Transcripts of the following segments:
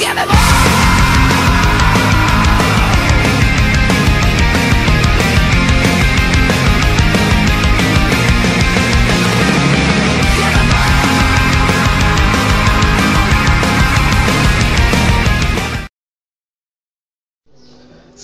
ส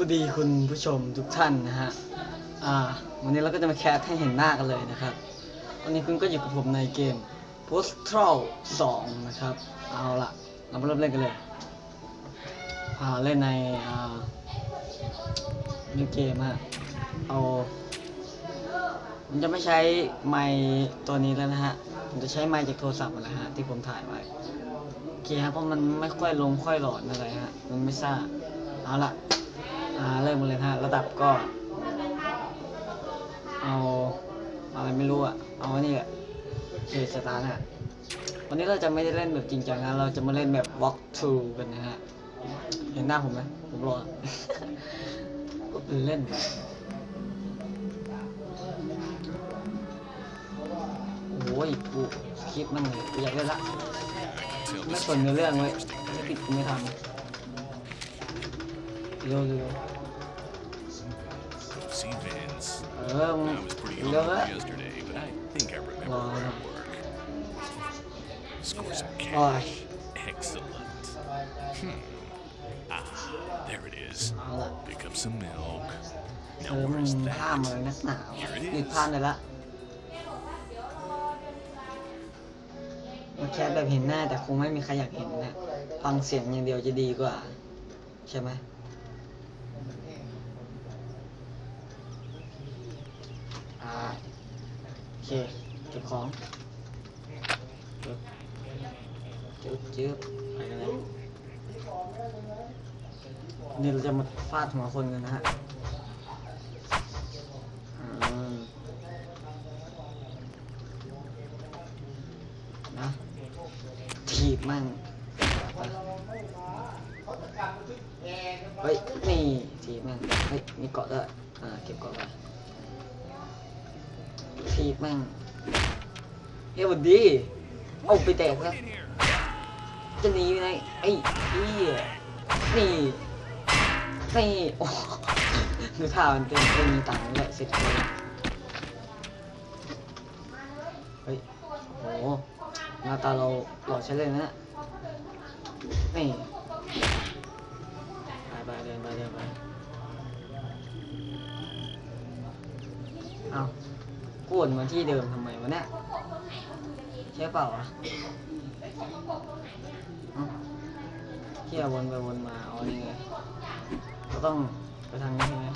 วัสดีคุณผู้ชมทุกท่านนะฮะ อ่า วันนี้เราก็จะมาแคสให้เห็นหน้ากันเลยนะครับ วันนี้คุณก็อยู่กับผมในเกม Postal 2 นะครับ เอาละเรามาเริ่มเล่นกันเลย เล่นในอ่าในเกมฮะเอาผมจะไม่ใช้ไมค์ตัวนี้แล้วนะฮะ ผมจะใช้ไมค์จากโทรศัพท์นะฮะที่ผมถ่ายไว้โอเคครับเพราะมันไม่ค่อยลงค่อยหลอนอะไรฮะ มันไม่ซ่า เอาละอ่าเริ่มกันเลยฮะ ระดับก็ เอาอะไรไม่รู้อะเอาอันนี่แหละเคสตาร์ทฮะวันนี้เราจะไม่ได้เล่นแบบจริงจังนะ เราจะมาเล่นแบบ walk through กันนะฮะ เห็นหน้าผมไหมผมรอก็เป็นเล่นโอ้ยกูคลิปมันเลยกูอยากเล่นละไม่สนในอเรื่องเลยไม่ติดกูไม่ทำเร็วเร็ว See, Vince, เออมึง I was pretty เร็วละ hungover yesterday, but I think I remember Wow. where to work. Score some โอ้ย cash. Excellent. Hmm. Ah, there it is. เอาละ Pick up some milk. เอ Now อมึง where's ห้ามอะไร that? นักหนาว Here it is หยุดพลาดเลยละมาแคสแบบเห็นหน้าแต่คงไม่มีใครอยากเห็นนะฟังเสียงอย่างเดียวจะดีกว่า ใช่ไหม อ่าโอเคเก็บของจึ๊บจึ๊บจึ๊บไปกันเลย นี่เราจะมาฟาดหัวคนกันนะฮะนะถีบมั่งเฮ้ยนี่ถีบมั่งเฮ้ยมีเกาะด้วยอ่าเก็บเกาะไปถีบมั่งเฮ้ยวัดดีเอาไปแตกแล้ว In here. จะหนีไปไหนไอ้เหี้ย นี่นี่โอ้ดูท่ามันเต้นเต้นมีตังค์ด้วยเสร็จเลยเฮ้ยโอ้หหน้าตาเราหล่อใช้เลยนะนี่ไปไปเดินไปเดินไปเอากวนมาที่เดิมทำไมวะเนี่ยใช่เปล่าวะ เที่ยววนไปวนมาเอานี่ไงก็ต้องไปทางนี้ใช่ไหม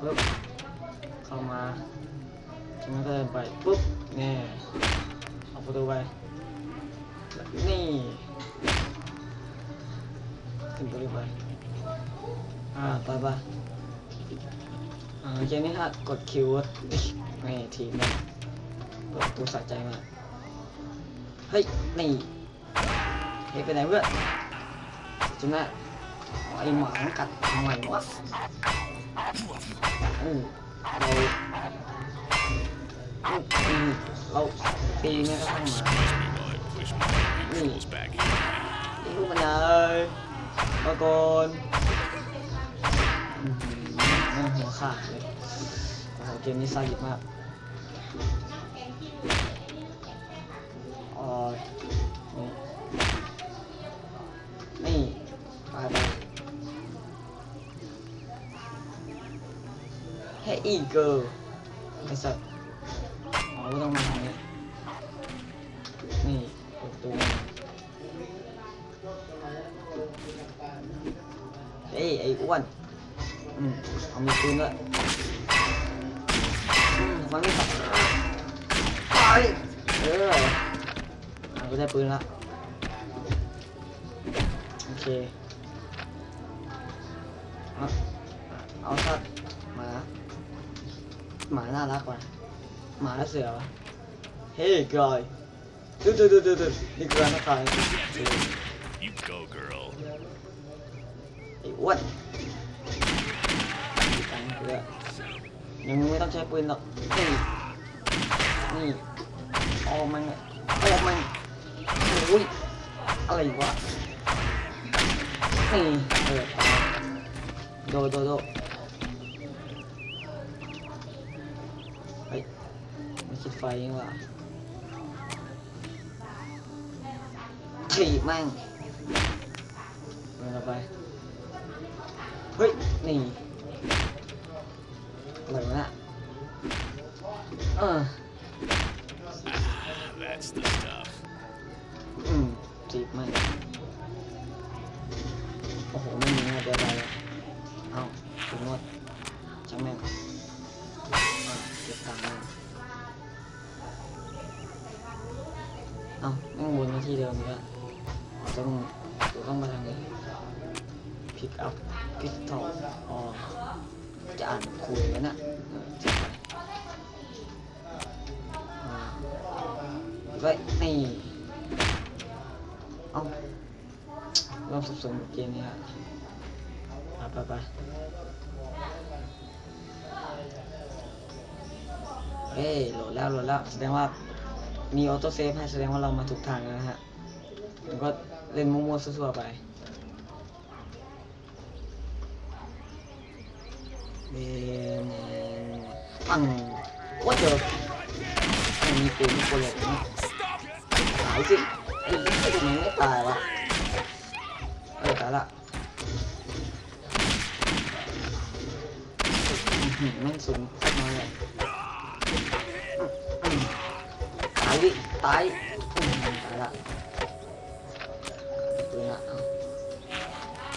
ปุ๊บเข้ามาจากนั้นก็เดินไปปุ๊บนี่ออกประตูไปนี่ขึ้นประตูไปอ่าไปไปอ่าเกมนี้ฮะกดคิวนี่ทีมนะเปิดประตูสะใจมากเฮ้ยนี่เฮ้ยไปไหนเพื่อน จุ๊บนะไอหมามันกัดทำไมวะอืมเราอืมเราตีแม่กระทั่งหมา While I push my controls back in. นี่ลูกมันเลยมาก่อนอืมแม่งหัวขาดเลยโอ้โหเกมนี้ซาดิสมาก อีกเกิร์ไอ้สัตว์อ๋อก็ต้องมาทางนี้ นี่เปิดประตูมาเฮ้ย ไอ้อ้วน อืมเอามีปืนด้วยฟังนี่สัตว์ไปเอออะก็ได้ปืนละ โอเค เอาสัตว์มา หมาน่ารักว่ะหมาและเสือวะเฮ้ยกอยดูดูดูดูดูนี่คือร้านอาหาร You go, girl. ไอ้อ้วนตังค์เยอะยังไม่ต้องใช้ปืนหรอกนี่นี่ออกมันเนี่ยออกมันโอ้ยอะไรวะนี่เออโดโดโด ฟนี่หว่าถีบแม่งเดินเราไป เฮ้ย นี่อะไรวะเนี่ยเออ That's the stuff. อืมจีบมันโอ้โห ไม่มีนะเดี๋ยวไปเลยเอ้าถึงนวดช่างแม่งอะเก็บตังค์ ที่เดิมแล้วต้องต้องมาทางนี้ pick up pistol อ๋อจะอ่านคุยแล้วนะเออจัดไปอ่าไว้นี่เอ้าเริ่มสับสนกับเกมนี้ละไปไปไปเฮ้ยโหลดแล้วโหลดแล้วแสดงว่า มีออโต้เซฟให้แสดงว่าเรามาถูกทางแล้วนะฮะแล้วก็เล่นมั่วๆซั่วๆไปเบนปังว่าเจออันนี้ปืนเลตนี่หายสิไอ้ไอ้ตรงนี้ไม่ตายวะเออตายละแม่งสูงสักเลย ตายตายละปืนละ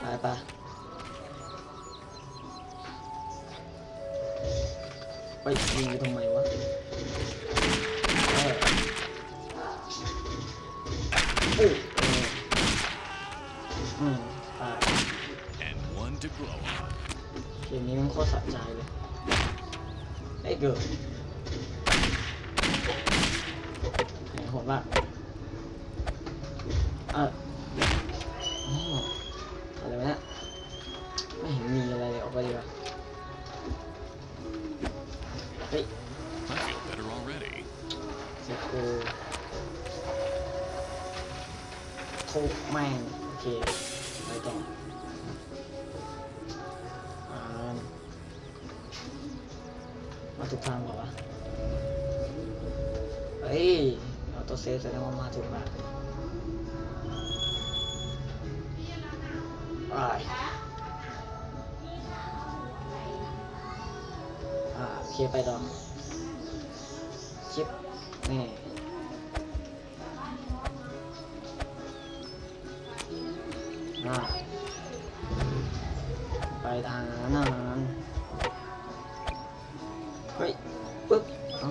ตายไปไปยิงทำไมวะโอ้เอออืมตายเกมนี้มันโคตรสะใจเลยไอ้เกิร์ลแหมโหดมากเอออะไรวะเนี่ยไม่เห็นมีอะไรเลยออกไปดีกว่าเฮ้ย I feel better already. เซโกทุกแม่งโอเคไปต่อมาถูกทางเปล่าวะเฮ้ยเอาตัวเซฟแสดงว่ามาถูกทาง ไปอ่าโอเคไปต่อชิปนี่อ่าไปทางนั้นเฮ้ยปึ๊บเอ้า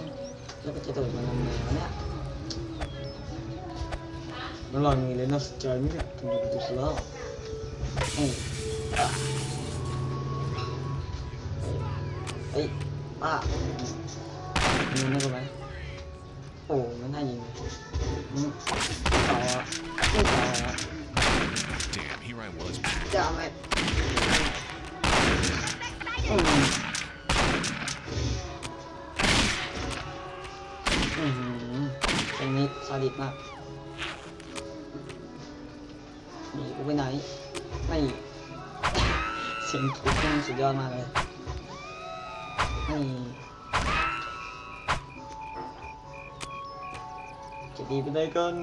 แล้วก็จะโดดมาทำไมวะเนี่ยน้องลองมีเลยน่าสนใจไหมเนี่ยถึงดูดูแล้ว เฮ้ยอะเฮ้ยป้ามีนี่ก็ไหมโอ้มันน่ายิงอืมต่อไม่ต่อ Damn, here I was. จะไม่อืมอืมตรงนี้ซาดิสมาก สียงทุบนี่มันสุดยอดมากเลยไม่จะดีไปได้กัน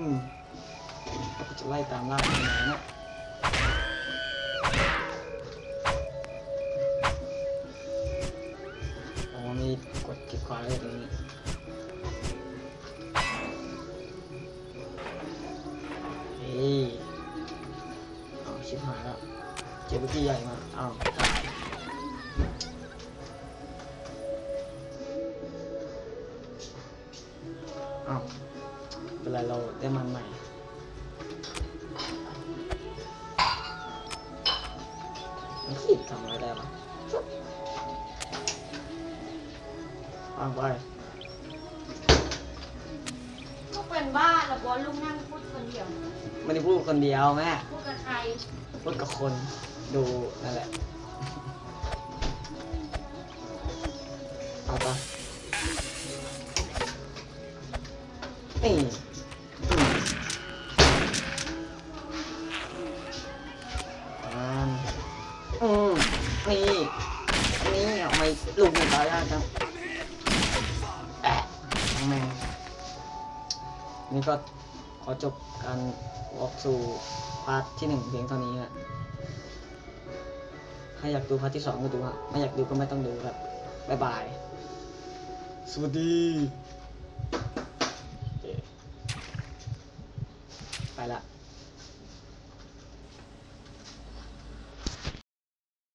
จะไล่ตามล่าไปไหนเนี่ยอ๋อมีกดคลิกขวาเลยตรงนี้เฮ้ยเอาชิบหายแล้ว เจ็บที่ใหญ่มาอ้าวตายอ้าวเป็นไรเราได้มันใหม่มันขีดทำอะไรได้ปะชุบวางไปก็เป็นบ้าแล้วบอลลุงนั่งพูดคนเดียว ไม่ได้พูดคนเดียวแม่ พูดกับใคร พูดกับคน ดูนั่นแหละเอาปะนี่อืมนี่ นี่เอไปลุมตายจังแอะแม่นี่ก็ขอจบการวอล์กสู่พาร์ทที่หนึ่งเพียงเท่านี้นะ ถ้าอยากดูพาร์ทที่สองก็ดูฮะไม่อยากดูก็ไม่ต้องดูครับบ๊ายบาย สวัสดีเย้ไปละ